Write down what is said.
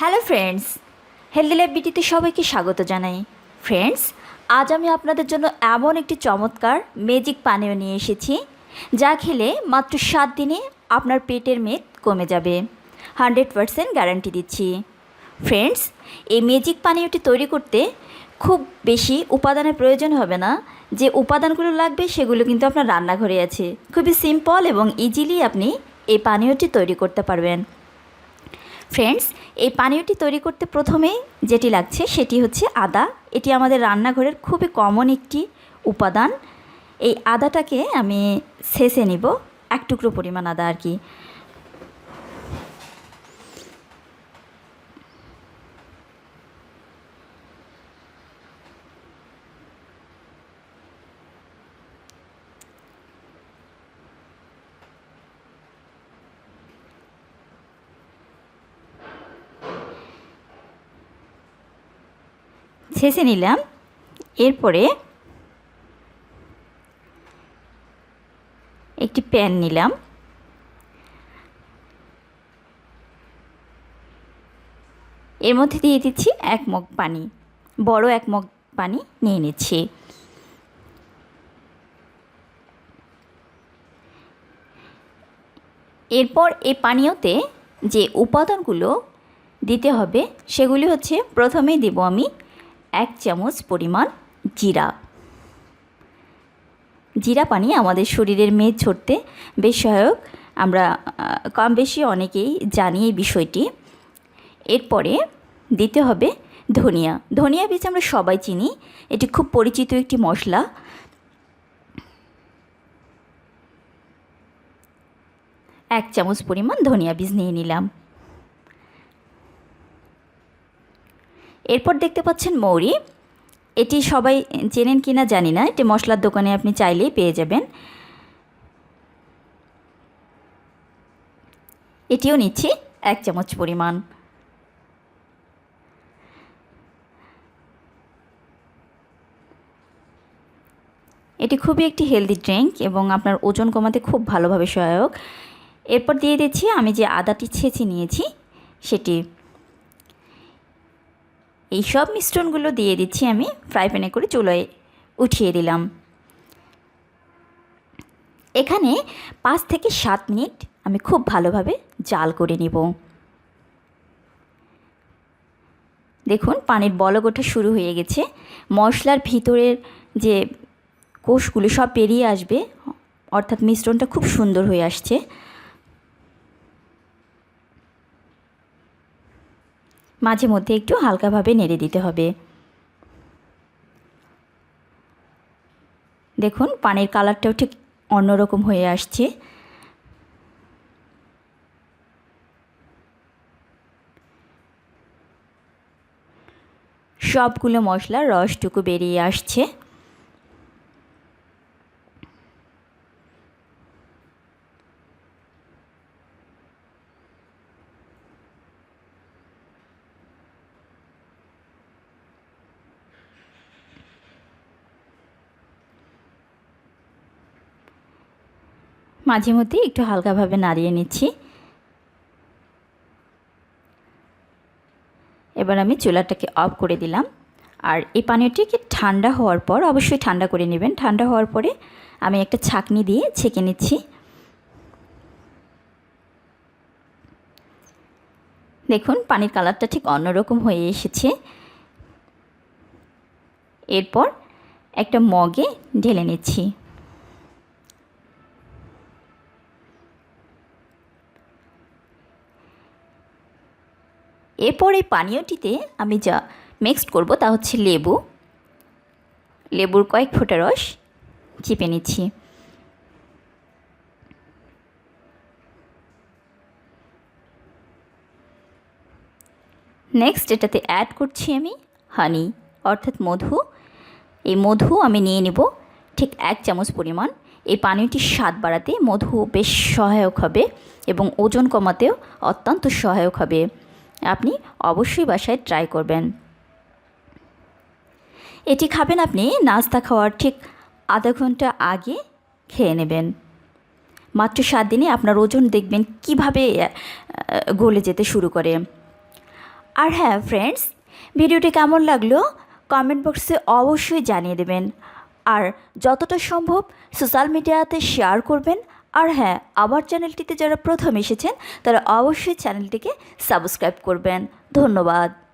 Hello friends healthy lab বিটিতে সবাইকে স্বাগত জানাই। ফ্রেন্ডস আজ আমি আপনাদের জন্য এমন একটি চমৎকার ম্যাজিক পানীয় নিয়ে এসেছি, যা খেলে মাত্র সাত দিনে আপনার পেটের মেদ কমে যাবে। হান্ড্রেড পারসেন্ট গ্যারান্টি দিচ্ছি। ফ্রেন্ডস এই ম্যাজিক পানীয়টি তৈরি করতে খুব বেশি উপাদানের প্রয়োজন হবে না। যে উপাদানগুলো লাগবে, সেগুলো কিন্তু আপনার রান্নাঘরে আছে। খুবই সিম্পল এবং ইজিলি আপনি এই পানীয়টি তৈরি করতে পারবেন। ফ্রেন্ডস এই পানীয়টি তৈরি করতে প্রথমেই যেটি লাগছে সেটি হচ্ছে আদা। এটি আমাদের রান্নাঘরের খুবই কমন একটি উপাদান। এই আদাটাকে আমি ছেঁচে নিব, এক টুকরো পরিমাণ আদা আর কি। ছেঁচে নিলাম। এরপরে একটি প্যান নিলাম। এর মধ্যে দিয়ে দিচ্ছি এক মগ পানি, বড় এক মগ পানি নিয়ে নিচ্ছি। এরপর এই পানীয়তে যে উপাদানগুলো দিতে হবে, সেগুলি হচ্ছে প্রথমেই দেব আমি এক চামচ পরিমাণ জিরা। জিরা পানি আমাদের শরীরের মেদ ছড়তে বেশ সহায়ক। আমরা কম বেশি অনেকেই জানি এই বিষয়টি। এরপরে দিতে হবে ধনিয়া। ধনিয়া বীজ আমরা সবাই চিনি। এটি খুব পরিচিত একটি মশলা। এক চামচ পরিমাণ ধনিয়া বীজ নিয়ে নিলাম। এরপর দেখতে পাচ্ছেন মৌরি। এটি সবাই চেনেন কি না জানি না, এটি মশলার দোকানে আপনি চাইলেই পেয়ে যাবেন। এটিও নিচ্ছি, এক চামচ পরিমাণ। এটি খুবই একটি হেলদি ড্রিঙ্ক এবং আপনার ওজন কমাতে খুব ভালোভাবে সহায়ক। এরপর দিয়ে দিচ্ছি আমি যে আদাটি ছেঁচে নিয়েছি, সেটি। এই সব মিশ্রণগুলো দিয়ে দিচ্ছি আমি ফ্রাই প্যানে করে চুলোয় উঠিয়ে দিলাম। এখানে পাঁচ থেকে সাত মিনিট আমি খুব ভালোভাবে জাল করে নিব। দেখুন, পানির বলক ওঠা শুরু হয়ে গেছে। মশলার ভিতরের যে কোষগুলো সব পেরিয়ে আসবে, অর্থাৎ মিশ্রণটা খুব সুন্দর হয়ে আসছে। মাঝে মধ্যে একটু হালকাভাবে নেড়ে দিতে হবে। দেখুন, পানির কালারটাও ঠিক অন্যরকম হয়ে আসছে। সবগুলো মশলার রসটুকু বেরিয়ে আসছে। মাঝে মধ্যে একটু হালকাভাবে নাড়িয়ে নিচ্ছি। এবার আমি চুলাটাকে অফ করে দিলাম। আর এই পানীয়টিকে ঠান্ডা হওয়ার পর অবশ্যই ঠান্ডা করে নেবেন। ঠান্ডা হওয়ার পরে আমি একটা ছাকনি দিয়ে ছেঁকে নিচ্ছি। দেখুন, পানির কালারটা ঠিক অন্যরকম হয়ে এসেছে। এরপর একটা মগে ঢেলে নিচ্ছি। এরপর এই পানীয়টিতে আমি যা মিক্সড করব তা হচ্ছে লেবু। লেবুর কয়েক ফোঁটা রস চিপে নিচ্ছি। নেক্সট এটাতে অ্যাড করছি আমি হানি অর্থাৎ মধু। এই মধু আমি নিয়ে নেব ঠিক এক চামচ পরিমাণ। এই পানীয়টির স্বাদ বাড়াতে মধু বেশ সহায়ক হবে এবং ওজন কমাতেও অত্যন্ত সহায়ক হবে। আপনি অবশ্যই বাসায় ট্রাই করবেন। এটি খাবেন আপনি, নাস্তা খাওয়ার ঠিক আধা ঘণ্টা আগে খেয়ে নেবেন। মাত্র সাত দিনে আপনার ওজন দেখবেন কীভাবে গলে যেতে শুরু করে। আর হ্যাঁ ফ্রেন্ডস ভিডিওটি কেমন লাগল কমেন্ট বক্সে অবশ্যই জানিয়ে দেবেন। আর যতটা সম্ভব সোশ্যাল মিডিয়াতে শেয়ার করবেন। আর হ্যাঁ আমার চ্যানেলটিতে যারা প্রথম এসেছেন তারা অবশ্যই চ্যানেলটিকে সাবস্ক্রাইব করবেন। ধন্যবাদ।